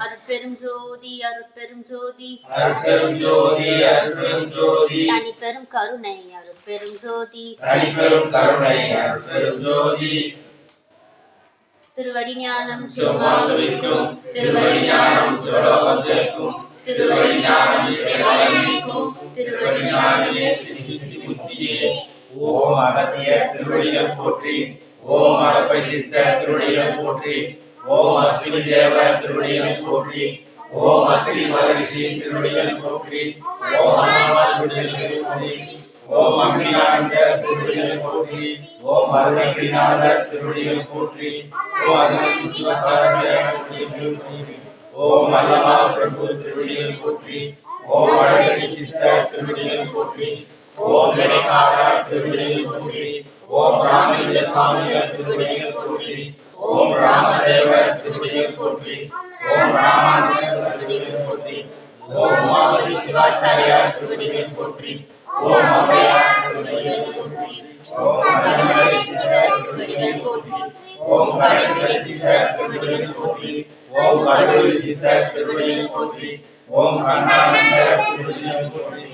அருட்பெரும் ஜோதி அருட்பெரும் ஜோதி அருட்பெரும் ஜோதி அருட்பெரும் ஜோதி தனிப்பெரும் கருணை அருட்பெரும் ஜோதி தனிப்பெரும் கருணை அருட்பெரும் ஜோதி திருவடி ஞானம் திருவடி ஞானம் சிவலோகம் ஓம் திருவடிகள் போற்றி ஓம் அருணகி சிவசாரதியார் ஓம் அல்லமா பிரபு திருவடிகள் போற்றி ஓம் வடகரி சிஸ்டர் திருவடிகள் போற்றி ஓம் வினைகாரா திருவடிகள் போற்றி ஓம் ராமலிங்க சுவாமிகள் திருவடிகள் போற்றி ஓம் ராமதேவர் திருவடிகள் போற்றி ஓம் ராமானுஜர் திருவடிகள் போற்றி ஓம் சிவாச்சாரியார் திருவடிகள் போற்றி ஓம் திருவடிகள் போற்றி ஓம் திருவடிகள் போற்றி ஓம் கருணை சித்தர் திருவடிகள் போற்றி ஓம் கருணை சித்தர் திருவடிகள் போற்றி ஓம் கண்ணானந்தர் திருவடிகள் போற்றி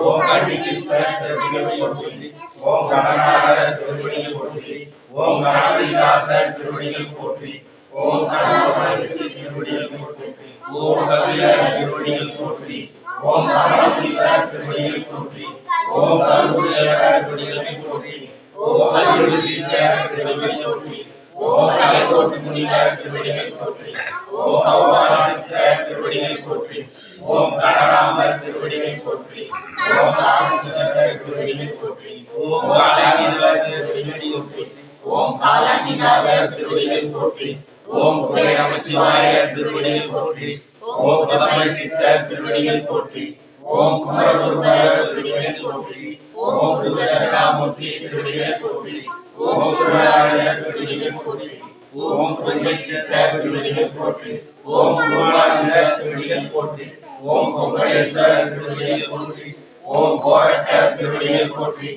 ஓம் கண்டி சித்தர் திருவடிகள் போற்றி ஓம் கணநாதர் திருவடிகள் போற்றி ஓம் கணபதிதாசர் திருவடிகள் போற்றி ஓம் கணபதி திருவடிகள் போற்றி ஓம் கபிலர் திருவடிகள் போற்றி ஓம் கமலபுரிவர் திருவடிகள் போற்றி ஓம் போற்றி ஓம் கருணை சித்தர் திருவடிகள் போற்றி ஓம் கலைகோட்டு முனிவர் திருவடிகள் போற்றி ஓம் கௌமார சித்தர் திருவடிகள் போற்றி ஓம் கணராமர் திருவடிகள் போற்றி ஓம் காமசுந்தரர் திருவடிகள் போற்றி ஓம் காலாசிவர் திருவடிகள் போற்றி ஓம் காலாங்கிநாதர் திருவடிகள் போற்றி ஓம் குபை நமச்சிவாயர் திருவடிகள் போற்றி ஓம் குதம்பை சித்தர் திருவடிகள் போற்றி ஓம் திருவடிகள் போற்றி. ஓம் குருதர்சனாமூர்த்தி திருவடிகள் போற்றி ஓம் குருராஜர் திருவடிகள் போற்றி ஓம் குருஜை சித்தர் திருவடிகள் போற்றி ஓம் குருவானந்தர் திருவடிகள் போற்றி ஓம் கொங்கடேஸ்வரர் திருவடிகள் போற்றி ஓம் கோரக்கர் திருவடிகள் போற்றி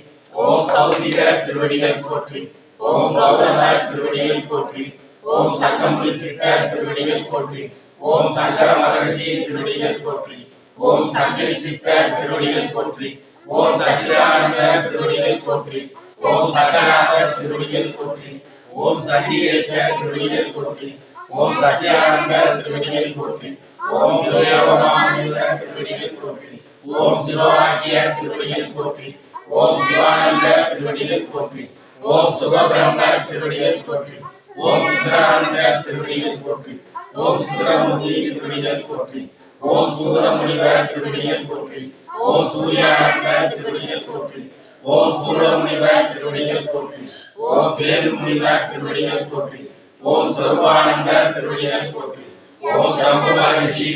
ஓம் கௌசிகர் திருவடிகள் போற்றி ஓம் கௌதமர் திருவடிகள் போற்றி ஓம் சங்கம்புலி சித்தர் திருவடிகள் போற்றி ஓம் சங்கர மகர்ஷி திருவடிகள் போற்றி. ஓம் சங்கரி சித்தர் திருவடிகள் போற்றி. ஓம் சச்சிதானந்த திருவடிகள் போற்றி ஓம் சகலாத திருவடிகள் போற்றி ஓம் சண்டிகேசர் திருவடிகள் போற்றி ஓம் சத்யானந்த திருவடிகள் போற்றி ஓம் சிவயோகமாமுனிவர் திருவடிகள் போற்றி ஓம் சிவவாக்கியர் திருவடிகள் போற்றி ஓம் சிவானந்த திருவடிகள் போற்றி ஓம் சுகபிரம்மர் திருவடிகள் போற்றி ஓம் சுந்தரானந்த திருவடிகள் போற்றி ஓம் சுந்தரமுதி திருவடிகள் போற்றி ஓம் சூரமுனிவர் திருவடிகள் போற்றி ஓம் சூர்யானந்தர் திருவடிகள் போற்றி ஓம் சூரமுனிவர் திருவடிகள் போற்றி ஓம் சேது முனிவர் திருவடிகள் போற்றி ஓம் சொருபானந்தர் திருவடிகள் போற்றி ஓம் ஜம்பு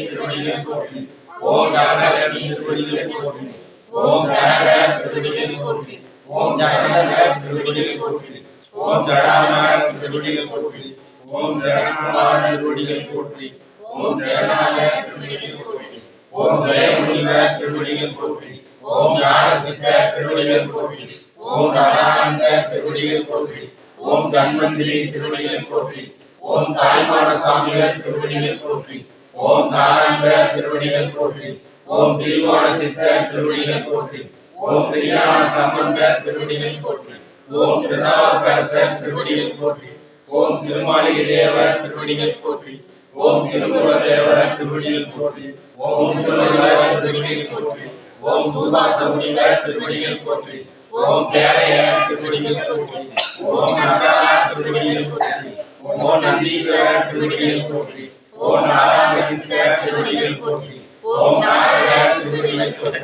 திருவடிகள் போற்றி ஓம் ஜனகரணி திருவடிகள் போற்றி ஓம் ஜனகர் திருவடிகள் போற்றி ஓம் ஜனகர் திருவடிகள் போற்றி ஓம் ஜடாமர் திருவடிகள் போற்றி ஓம் திருவடிகள் போற்றி ஓம் திருவடிகள் போற்றி ஓம் ஜெயமுனிவர் திருவடிகள் போற்றி ஓம் ஞானசித்த திருவடிகள் போற்றி ஓம் கமலானந்தர் திருவடிகள் போற்றி ஓம் தன்வந்திரி திருவடிகள் போற்றி ஓம் தாய்மான சாமிகள் திருவடிகள் போற்றி ஓம் தானந்தர் திருவடிகள் போற்றி ஓம் திரிகோண சித்தர் திருவடிகள் போற்றி ஓம் திரிகான சம்பந்தர் திருவடிகள் போற்றி ஓம் திருநாவுக்கரசர் திருவடிகள் போற்றி ஓம் திருமாளிகை தேவர் திருவடிகள் போற்றி ஓம் திருமுருகேவரன் திருவடியில் போற்றி ஓம் திருமுருகேவரன் திருவடியில் போற்றி ஓம் தூதாசமுடிவர் திருவடியில் போற்றி ஓம் தேரையர் திருவடியில் போற்றி ஓம் நந்தார் திருவடியில் போற்றி ஓம் நந்தீஸ்வரர் திருவடியில் போற்றி ஓம் நாராயணசித்தர் திருவடியில் போற்றி ஓம் நாராயணர் திருவடியில் போற்றி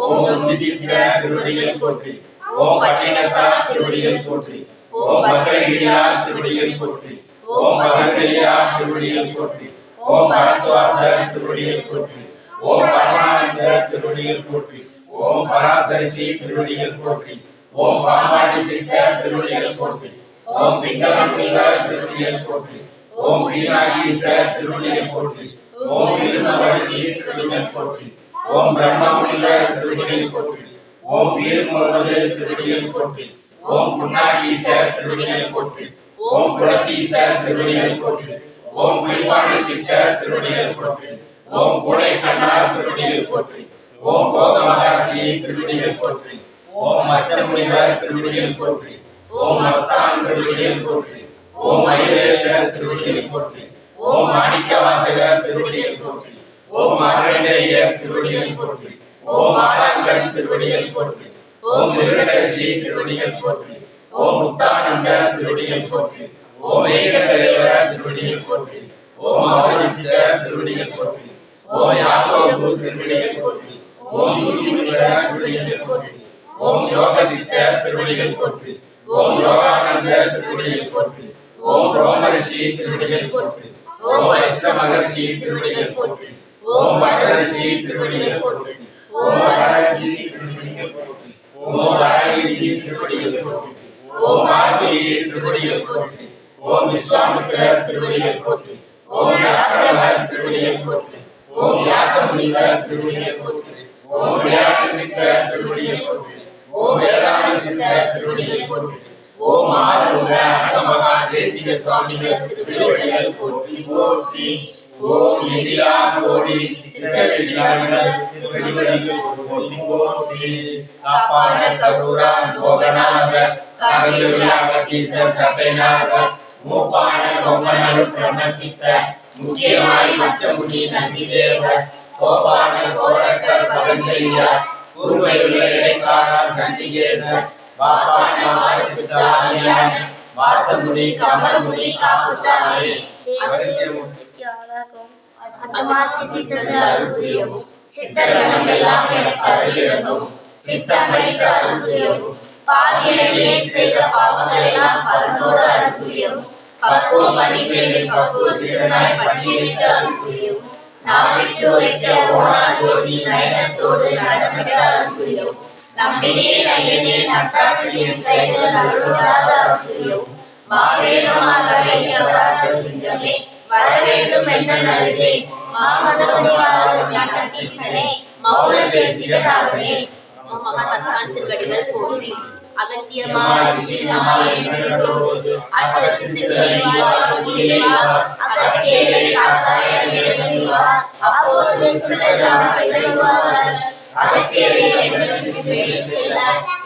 ஓம் நந்திசித்தர் திருவடியில் போற்றி ஓம் பட்டினத்தார் திருவடியில் போற்றி ஓம் பத்திரகிரியார் திருவடியில் போற்றி ஓம் பகவதியா திருவடிகள் போற்றி ஓம் பரத்வாசர் திருவடிகள் போற்றி ஓம் பரமானந்த திருவடிகள் போற்றி ஓம் பராசரிசி திருவடிகள் போற்றி ஓம் பாம்பாட்டி சித்தர் திருவடிகள் போற்றி ஓம் பிங்களமுனிவர் திருவடிகள் போற்றி ஓம் வீணாகீசர் திருவடிகள் போற்றி ஓம் திருமகரிஷி திருவடிகள் போற்றி ஓம் பிரம்மமுனிவர் திருவடிகள் போற்றி ஓம் வீர் முகமது திருவடிகள் போற்றி ஓம் புன்னாகீசர் திருவடிகள் போற்றி ஓம் குலத்தீசர் திருவடிகள் போற்றி ஓம் குளிப்பாண்டி சித்தர் திருவடிகள் போற்றி ஓம் கோடை கண்ணார் திருவடிகள் போற்றி ஓம் போக மகர்ஷி திருவடிகள் போற்றி ஓம் அச்சமுனிவர் திருவடிகள் போற்றி ஓம் அஸ்தான் திருவடிகள் போற்றி ஓம் மயிலேசர் திருவடிகள் போற்றி ஓம் மாணிக்க வாசகர் திருவடிகள் போற்றி ஓம் மார்கண்டேயர் திருவடிகள் போற்றி ஓம் மாலாங்கன் திருவடிகள் போற்றி ஓம் மிருகதர்ஷி திருவடிகள் போற்றி ஓம் முக்தானந்த திருவடியை போற்றி ஓம் ஏகதேவர் திருவடியை போற்றி ஓம் அவசித்த திருவடியை போற்றி ஓம் யாகோபு திருவடியை போற்றி ஓம் யூகிமுனிவர் திருவடியை போற்றி ஓம் யோக சித்தர் திருவடிகள் போற்றி ஓம் யோகானந்த திருவடியை போற்றி ஓம் ரோமரிஷி திருவடிகள் போற்றி ஓம் வசிஷ்ட மகர்ஷி திருவடிகள் போற்றி ஓம் மகரிஷி திருவடிகள் போற்றி ஓம் மகரிஷி திருவடிகள் போற்றி ஓம் வரகிரி திருவடிகள் போற்றி ஓம் ஆர்மிகி திருவடிகள் போற்றி ஓம் விஸ்வாமித்திரர் திருவடிகள் போற்றி ஓம் யாத்திரவர் திருவடிகள் போற்றி ஓம் வியாசமுனிவர் திருவடிகள் போற்றி ஓம் வியாதி சித்தர் திருவடிகள் போற்றி ஓம் வேதாந்த சித்தர் திருவடிகள் போற்றி ஓம் ஆறுமுக அகமகா தேசிக சுவாமிகள் திருவடிகள் போற்றி போற்றி ஓம் எதிரா கோடி சித்தர் சிலாமிகள் திருவடிகள் போற்றி போற்றி காப்பான கரூரா ஜோகநாத கவியுள்ளாக கீச நாக மூப்பான கொங்கனரு பிரம்மசித்த. முக்கியமாய் மச்சமுனி நந்திதேவர். கோபான கோரட்ட பதஞ்செய்யா கூர்மையுள்ள இடைக்காரா சண்டிகேசர். சித்தர்களும் எல்லாம் எனக்கு அருள் பாவியடியே செய்த பாவங்கள் எல்லாம் பரந்தோடு அருள் பக்குவ மதிப்பெண்ணில் பக்குவ சிறுநாய் பட்டியலிட்டு அருள் நாம் விட்டு உரைத்த ஓனா ஜோதி நயனத்தோடு நடனமிட அருள் புரியவும் நயனே நட்டாற்றில் கைகள் அருளாத அருள் மாவேகமாக சிங்கமே வர வேண்டும் என்ற வாழும் ஞானத்தீசனே மௌன தேசிகனாகவே மகான் மஸ்தான் திருவடிகள் போற்றி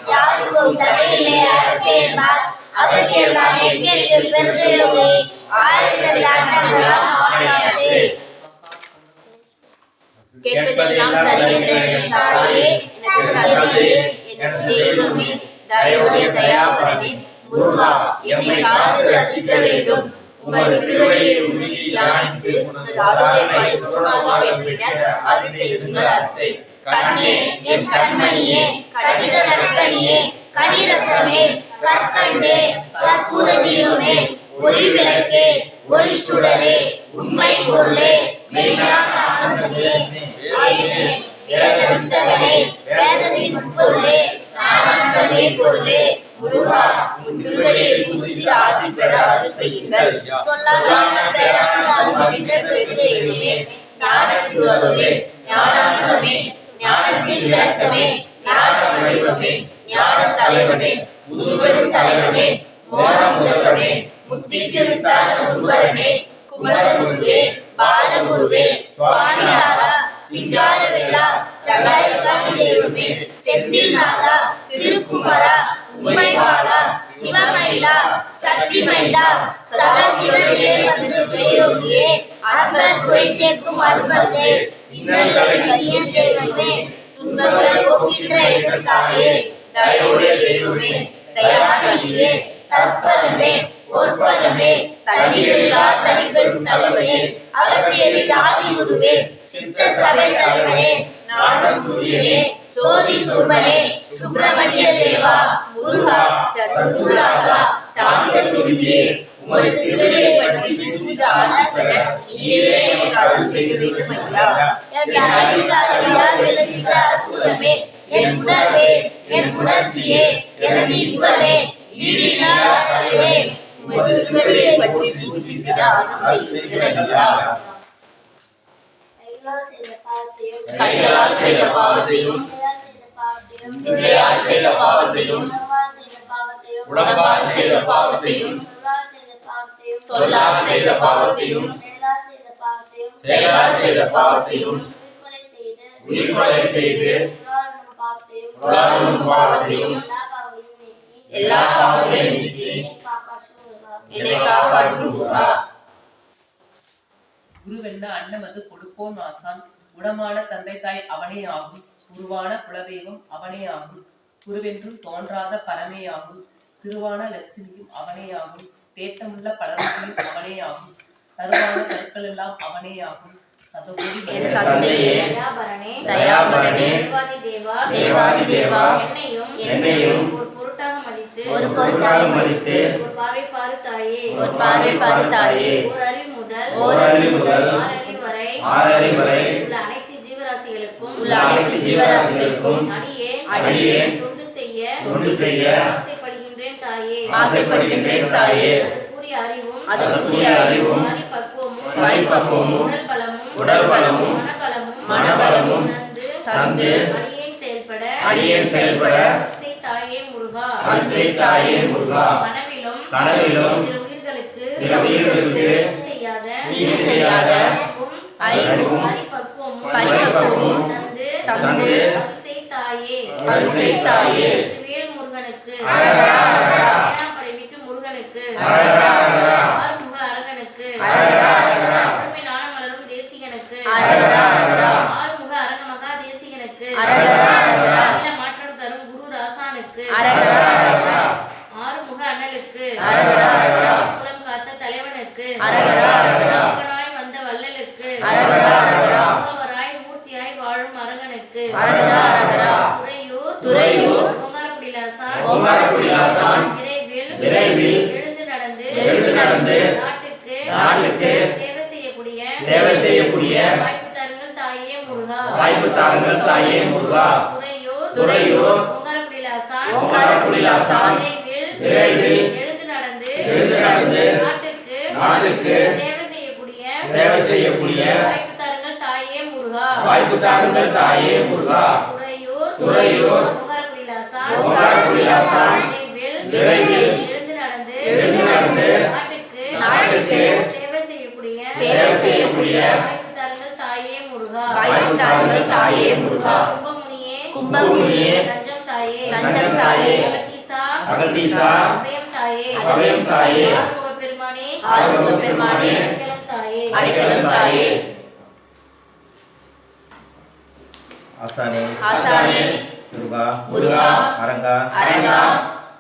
யாருக்கும் தடையிலே கேட்பதெல்லாம் தருகின்ற தாயே. தேவமே தந்தையே தயாபரனே முருகா என்னை காத்து ரசிக்க வேண்டும். உமது திருவடியை உறுதி தியானித்து உனது அருளை பரிபூர்ணமாக பெற்றிட அரசே. கண்ணே என் கண்மணியே கடித நற்கனியே கனிரசமே கற்கண்டே கற்புத தீபமே ஒளி விளக்கே ஒளி சுடரே உண்மை பொருளே மெய்யான ஆயினே வேத வித்தகனே வேதத்தின் உட்பொருளே ஆனந்தமே பொருளே. முருகா உன் திருவடியை ஆசி பெற அருள் செய்யுங்கள். சொல்லாத பேரான அருள்கின்ற ஞானத்தின் அருளே ஞானாந்தமே ஞானத்தின் ஞான வடிவமே ஞான தலைவனே முதுபெரும் தலைவனே. மோன முதல்வனே முத்திக்கு முருகரனே குமரகுருவே பாலகுருவே சிங்கார வேளா தண்டாயுதபாணி தெய்வமே செந்தில் நாதா திருக்குமரா உண்மைவாளா சிவமயிலா சக்தி மயிலா சக்திமயிலா சதாசிவனிலே வந்து சிவயோகியே அன்பர் குறைத்தேக்கும் அன்பர்களே இன்னல்களை கலிய தெய்வமே துன்பங்கள் போக்கின்ற எதிர்த்தாயே தயவுடைய தெய்வமே தயாகலியே தற்பலமே பொற்பதமே தண்ணிகளிலா தனிப்பெரும் தலைவனே. அகத்தியரின் தாதி குருவே சித்த சபை தலைவனே. ஞான சூரியனே சோதி சூர்மனே. சுப்பிரமணிய தேவா. முருகா. சத்குருநாதா. சாந்த சுருபியே உமது திருவடியை பற்றி விஞ்சித்து ஆசிப்பதன் பெற நீரே எனக்கு அருள் செய்ய வேண்டும் ஐயா. என் அறிவுக்கு அறியார் விளங்குகிற அற்புதமே. என் உணர்வே. என் உணர்ச்சியே. எனது இன்பமே. ஈடினாகவே உமது திருவடியை கைகளால் செய்த பாவத்தையும் சிந்தையால் செய்த பாவத்தையும் உடம்பால் செய்த பாவத்தையும் சொல்லால் செய்த பாவத்தையும் செயலால் செய்த பாவத்தையும் உயிர்கொலை செய்து பாவத்தையும் எல்லா பாவங்களையும் நீக்கி என்னை குருவென்ன அன்னமது கொடுப்போன் ஆசான். குணமான தந்தை தாய் அவனே ஆகும். குருவான குலதெய்வம் அவனே ஆகும். குருவென்றும் தோன்றாத பரமே ஆகும். திருவான லட்சுமியும் அவனே ஆகும். தேட்டமுள்ள பலருக்கும் அவனே ஆகும். தருவான கற்கள் எல்லாம் அவனே ஆகும். என்னையும் என்னையும் ஒரு பொருட்டாக மதித்து ஒரு பார்வை பாரு தாயே. ஒரு பார்வை பாரு தாயே. ஓர் அறிவு முதல் ஓர் அறிவு முதல் ஆறு அறிவு வரை உள்ள அனைத்து ஜீவராசிகளுக்கும் உள்ள அனைத்து ஜீவராசிகளுக்கும் அடியேன் அடியேன் தொண்டு செய்ய தொண்டு செய்ய ஆசைப்படுகின்றேன் தாயே. ஆசைப்படுகின்றேன் தாயே. அதற்குரிய அறிவும் அதற்குரிய அறிவும் பக்குவமும் பரிபக்குவமும் உடல் பலமும் உடல் பலமும் மனபலமும் மனபலமும் தந்து அடியேன் செயல்பட அடியேன் செயல்பட தாயே முருகா. அருள் தாயே முருகா. கனவிலும் கனவிலும் பிற உயிர்களுக்கு தீங்கு வேல்முருகனுக்கு துறையூர் ஓங்காரக்குடிலாசான் விரைவில் எழுந்து நடந்து நாட்டுக்கு சேவை செய்யக்கூடிய வாய்ப்பு தாருங்கள் தாயே முருகா. துறையூர் ஓங்காரக்குடிலாசான் விரைவில் எழுந்து நடந்து நாட்டுக்கு சேவை செய்யக்கூடிய வாய்ப்பு தாருங்கள் தாயே முருகா. கும்பபுலியே தஞ்சம் தாயே அகத்தீசா அபயம் தாயே ஆறுமுக பெருமானே அடைக்கலம் தாயே ஆசானே. ஆசானே. முருகா. முருகா. அரங்கா. அரங்கா.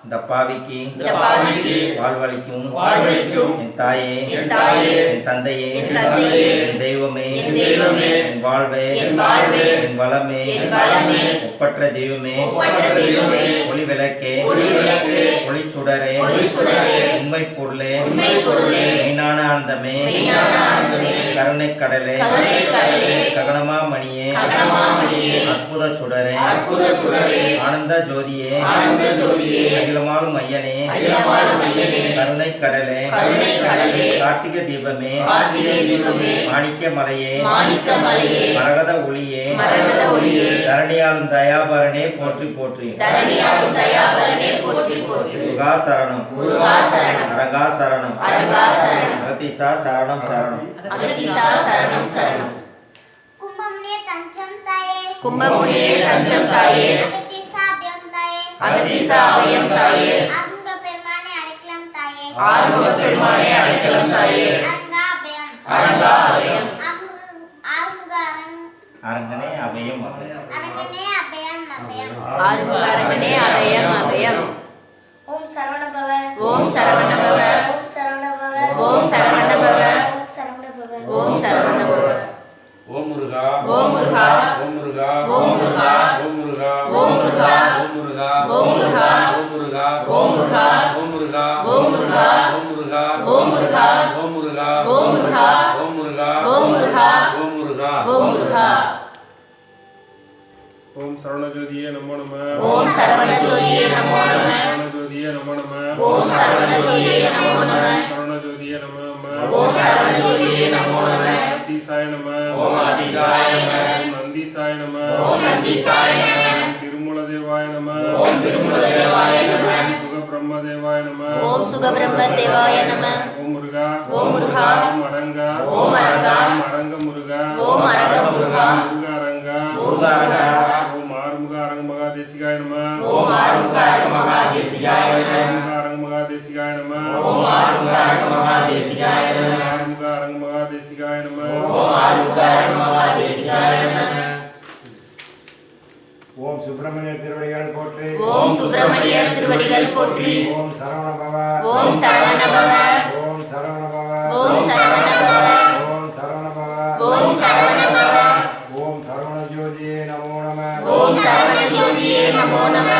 இந்த பாவிக்கு வாழ்வழிக்கும் என் தாயே என் தந்தையே என் தெய்வமே என் வாழ்வே என் வளமே ஒப்பற்ற தெய்வமே ஒளி விளக்கே ஒளி சுடரே உண்மை பொருளே மெய்னான ஆனந்தமே கருணை கடலே ககனமா மணியே அற்புத சுடரே ஆனந்த ஜோதியே. அகிலமாலும் ஐயனே. கருணை கடலே. கார்த்திக தீபமே. மாணிக்க மலையே. மரகத ஒளியே. தரணியாலும் தயாபரனே போற்றி போற்றி. முகாசரணம் அரகா சரணம் அகத்திசா சரணம் சரணம். கும்பமுனியே தஞ்சம் தாயே. அகதீசாபயம் தாயே. ஆறுமுக பெருமானே அடைக்கலம் தாயே. அரங்கா அபயம் அரங்கனே அபயம் ஆறுமுக அரங்கனே அபயம் அபயம். ஓம் சரவணபவ. ஓம் சரவணபவ. ஓம் சரவணபவ. ஓம் சரவணபவ. ஓம் சரவணபவ. ஓம் முருகா. ஓம் முருகா. சரவண ஜோதியே நமோ நம சரவணஜோதியே நமோ நம ஓம் சரவண ஜோதியே நமோ நம சரவணஜோதியே நமோ நம ஓம் சரவண ஜோதியே நமோ நம அத்தீசாய நம ஓம் அதிசாய நம ஓம் நம ஓம் நந்தீசாய நம திருமூல தேவாய நம. ஓம் திருமுல தேவாய நம ஓம் சுகபிரம்ம தேவாய நம ஓம் தேவாய நம ஓம் முருகா ஓம் முருகா. ஓம் அரங்கா ஓம் அரங்கா ஓம் அரங்க முருகா. ஓம் அரங்க முருகா. அரங்கா அரங்க மகாதேசிகாய நம ஆறுமுக அரங்க மகா தேசிகாய நம ஓம் ஆறுமுகாரங்க மகாதேசிகாய நம ஆறுமுக அரங்க மகா தேசிகாய நம ஓம் ஆறுமுகாரங்க மகாதேசிகாய நம ஓம் சுப்பிரமணிய திருவடிகள் போற்றி ஓம் சுப்பிரமணியர் திருவடிகள் போற்றி ஓம் சரவண பவ ஓம் சரவண பவ ஓம் சரவண பவ ஓம் சரவண பவ ஓம் சரவண பவ ஓம் சரவண பவ ஓம் சரவண ஜோதியே நமோ நம ஓம் சரவண ஜோதியே நமோ நம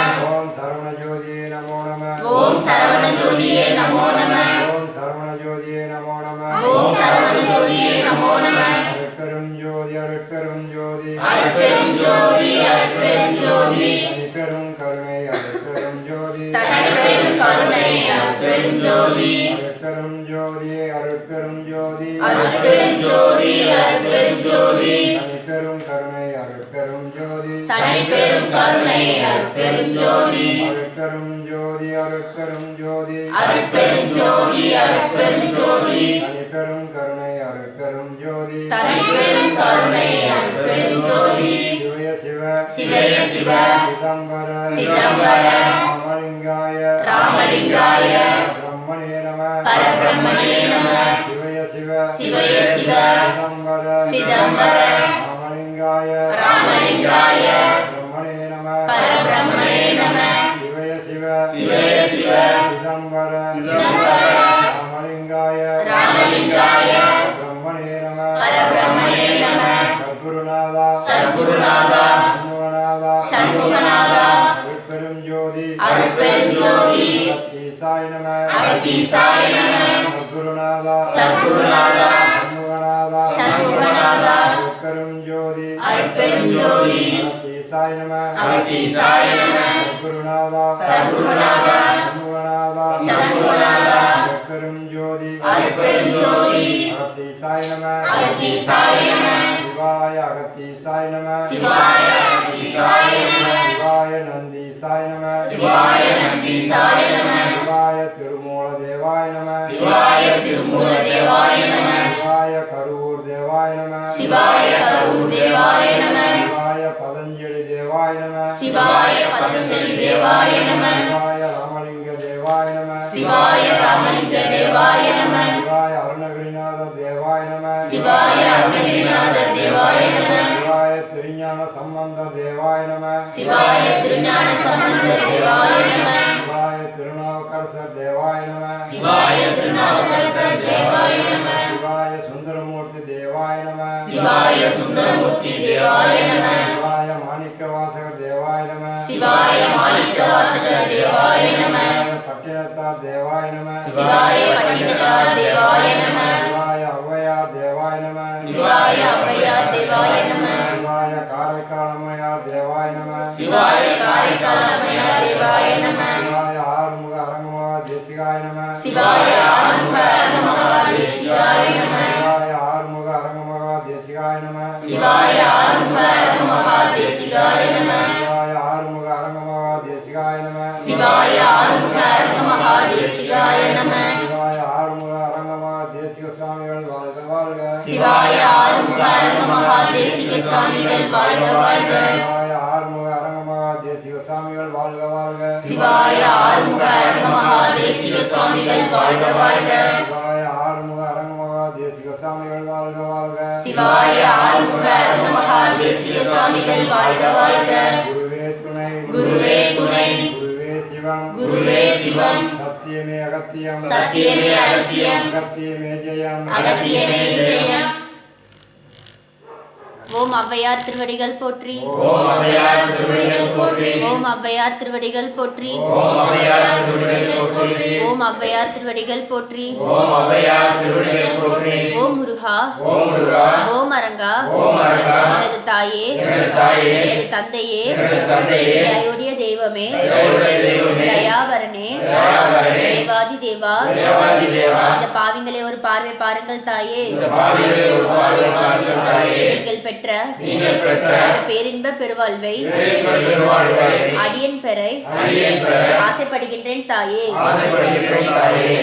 ஜோதி தனிப்பெரும் கருணை அருட்பெரும் ஜோதி. அருட்பெரும் ஜோதி அருட்பெரும் ஜோதி. அருட்பெரும் ஜோதி அருட்பெரும் ஜோதி. தனிப்பெரும் கருணை அருட்பெரும் ஜோதி. தனிப்பெரும் கருணை அருட்பெரும் ஜோதி. சிவய சிவ. சிவய சிவ. சிதம்பர. சிதம்பர. ராமலிங்காய. ராமலிங்காய. பிரம்மணே நம. பரபிரம்மணே நம. சிவய சிவ. சிவய சிவ. சிதம்பர. சிதம்பர. ராமலிங்காய. ராமலிங்காய. சத்குருநாதா சண்முகநாதா. சண்முகநாதா. அருட்பெரும் ஜோதி அருட்பெரும் ஜோதி அகத்தீசாய நம. அகத்தீசாய நம சத்குருநாதா. சத்குருநாதா சண்முகநாதா. சண்முகநாதா அருட்பெரும் ஜோதி அருட்பெரும் ஜோதி அகத்தீசாய நம. அகத்தீசாய நம சத்குருநாதா சத்குருநாதா சண்முகநாதா. சண்முகநாதா. அருட்பெரும் ஜோதி அருட்பெரும் ஜோதி அகத்தீசாய நம அகத்தீசாய நம. சிவாய பதஞ்சலி தேவாய நம. சிவாய ஆறுமுக அரங்கமகா தேசிகாய நம. சிவாய ஆறுமுக அரங்கமகா தேசிகாய நம. சிவாய ஆறுமுக அரங்கமகா தேசிகாய நம. சிவாய ஆறுமுக அரங்கமகா தேசிகாய நம. சிவாய ஆறுமுக அரங்கமகா தேசிகாய நம. சிவாய ஆறுமுக அரங்கமகா தேசிகாய நம. சிவாய ஆறுமுக அரங்கமகா தேசிக சுவாமிகள் வாழ்க வாழ்க. சிவாய ஆறுமுக அரங்கமகா தேசிக சுவாமிகள் வாழ்க. வாழ்க சிவாய ஆறுமுக அரங்கமகா தேசிக சுவாமிகள் வாழ்க வாழ்க. சிவாய ஆறுமுக அரங்கமகா தேசிக சுவாமிகள் வாழ்க வாழ்க. சிவாய ஆறுமுக அரங்கமகா தேசிக சுவாமிகள் வாழ்க வாழ்க. குருவே துணை. குருவே துணை. குருவே சிவம். குருவே சிவம். சத்தியமே அகத்தியம். சத்தியமே அகத்தியம். அகத்தியமே ஜெயம். அகத்தியமே ஜெயம். ஓம் ஔவையார் திருவடிகள் போற்றி. ஓம் அவையார் திருவடிகள் போற்றி. ஓம் ஔவையார் திருவடிகள் போற்றி. ஓம் அவையார் திருவடிகள் போற்றி. ஓம் ஔவையார் திருவடிகள் போற்றி. ஓம் அவையார் திருவடிகள் போற்றி. ஓம் முருகா. ஓம் முருகா. ஓம் அரங்கா. ஓம் அரங்கா. எனது தாயே. எனது தாயே. எனது தந்தையே. எனது தந்தையே. தெய்வமே தயவுடைய தெய்வமே. தயாவரனே தயாவரனே தேவாதி தேவா இந்த பாவிங்களை ஒரு பார்வை பாருங்கள் தாயே. நீங்கள் பெற்ற பேரின்ப பெருவாழ்வை அடியன் பெற ஆசைப்படுகின்றேன் தாயே.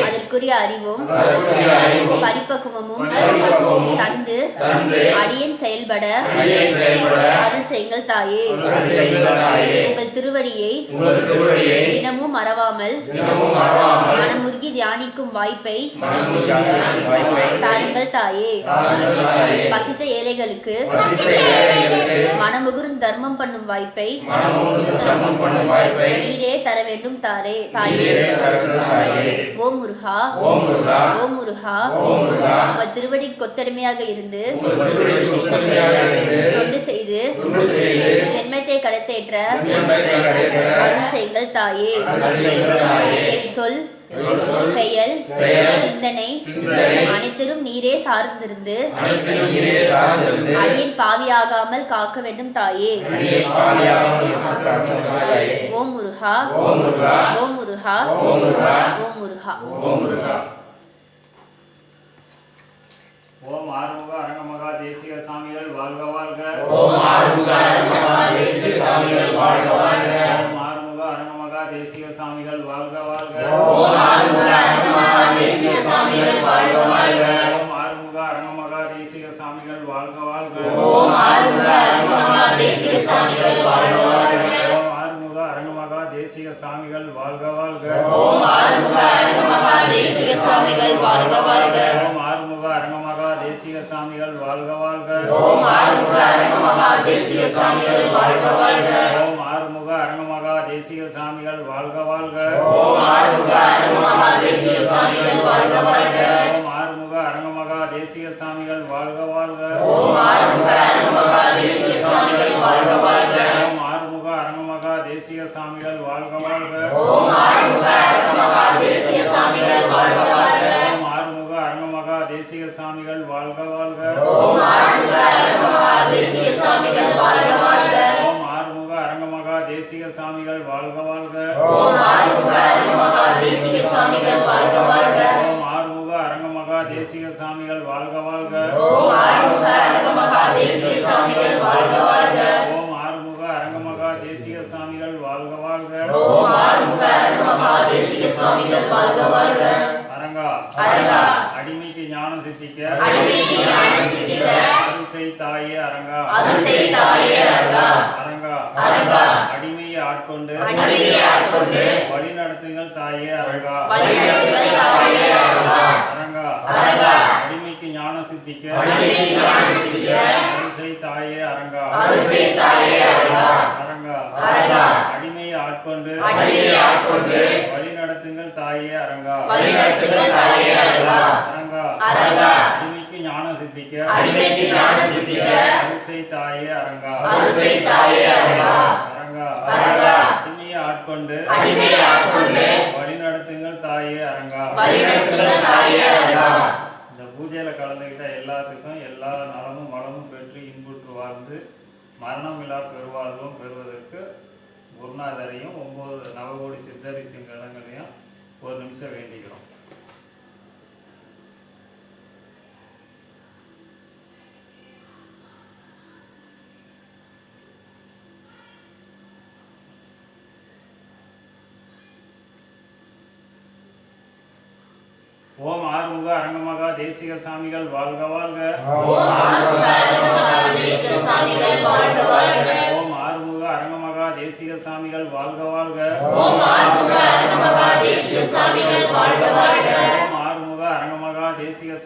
அதற்குரிய அறிவும் பரிபக்குவமும் தந்து அடியேன் செயல்பட அருள் செய்யுங்கள் தாயே. உங்கள் திருவடியை திருவடியை தினமும் மறவாமல் மனமுருகி தியானிக்கும் வாய்ப்பை தாருங்கள் தாயே. பசித்த ஏழைகளுக்கு மனமுகுரும் தர்மம் பண்ணும் வாய்ப்பை நீரே தர வேண்டும் தாரே. தாயே. ஓம் முருகா. ஓம் முருகா. உங்கள் திருவடி கொத்தடிமையாக இருந்து தொண்டு செய்து ஜென்மத்தை கடத்தேற்ற அருள் தாயே என் சொல் செயல் செயல், சிந்தனை அனைத்திலும் நீரே சார்ந்திருந்து. அடியேன் பாவியாகாமல் காக்க வேண்டும் தாயே. ஓம் முருகா. ஓம் முருகா. ஓம் முருகா. ஓம் முருகா. ஓம் முருகா. ஓம் முருகா. ஓம் ஆறுமுக அரங்கமகா தேசிக சாமிகள் வாழ்க வாழ்க. ஓம் ஆறுமுக அரங்கமகா தேசிக சாமிகள் வாழ்க வாழ்க ஓம் ஆறுமுக அரங்கமகா தேசிக சாமிகள் வாழ்க வாழ்க ஓம் ஆறுமுக அரங்கமகா தேசிக சாமிகள் வாழ்க வாழ்க ஓம் ஆறுமுக அரங்கமகா தேசிக சாமிகள் வாழ்க வாழ்க ஓம் ஆறுமுக அரங்கமகா தேசிக சாமிகள் வாழ்க. ஓம் ஆறுமுக அரங்கமகா சுவாமிகள் சாமிகள் வாழ்க வாழ்க. தேசிக சாமிகள் வாழ்க வாழ்க அரங்கா அரங்கா அடிமைக்கு ஞானம் சித்திக்க. அடிமைக்கு ஞானம் சித்திக்க. அருள் செய் தாயே அரங்கா அருள் செய் தாயே அரங்கா அரங்கா அரங்கா அடிமையை ஆட்கொண்டு. அடிமையை ஆட்கொண்டு வழி நடத்துங்கள் தாயே அரங்கா வழிநடத்துங்கள் தாயே அரங்கா அரங்கா அரங்கா அடிமைக்கு ஞானம் சித்திக்க அடிமைக்கு ஞானம் சித்திக்க அருள் செய் தாயே அரங்கா அருள் செய் தாயே அரங்கா அரங்கா அரங்கா அடிமையை ஆட்கொண்டு அடிமையை ஆட்கொண்டு வழி நடத்துங்கள் தாயே அரங்கா வழிநடத்துங்கள் தாயே அரங்கா. அடிமைக்கு ஞானம் சித்திக்க. அடிமைக்கு சித்திக்க. தாயே அரங்கா. தாயே அரங்கா. அரங்கா. அரங்கா. அடிமையை ஆட்கொண்டு. அடிமையை ஆட்கொண்டு. வழி நடத்துங்கள் தாயே அரங்கா. வழிநடத்துங்கள் தாயே அரங்கா. இந்த பூஜையில கலந்துக்கிட்ட எல்லாத்துக்கும் எல்லா நலமும் வளமும் பெற்று இன்புற்று வாழ்ந்து மரணமில்லா பெருவாழ்வும் பெறுவதற்கு குருநாதரையும் ஒன்பது நவகோடி சித்தரி சிங்கங்களையும் ஒரு நிமிஷம் வேண்டிக்கிறோம். ஓம் ஆறுமுக அரங்கமகா தேசிக சாமிகள் வாழ்க வாழ்க. ஓம் ஆறுமுக அரங்கமகா தேசிக சாமிகள் வாழ்க வாழ்க. ஓம் ஆறுமுக அரங்கமகா தேசிக சாமிகள் வாழ்க வாழ்க. ஓம் ஆறுமுக அரங்கமகா தேசிக சாமிகள் வாழ்க வாழ்க. ஓம் ஆறுமுக அரங்கமகா தேசிக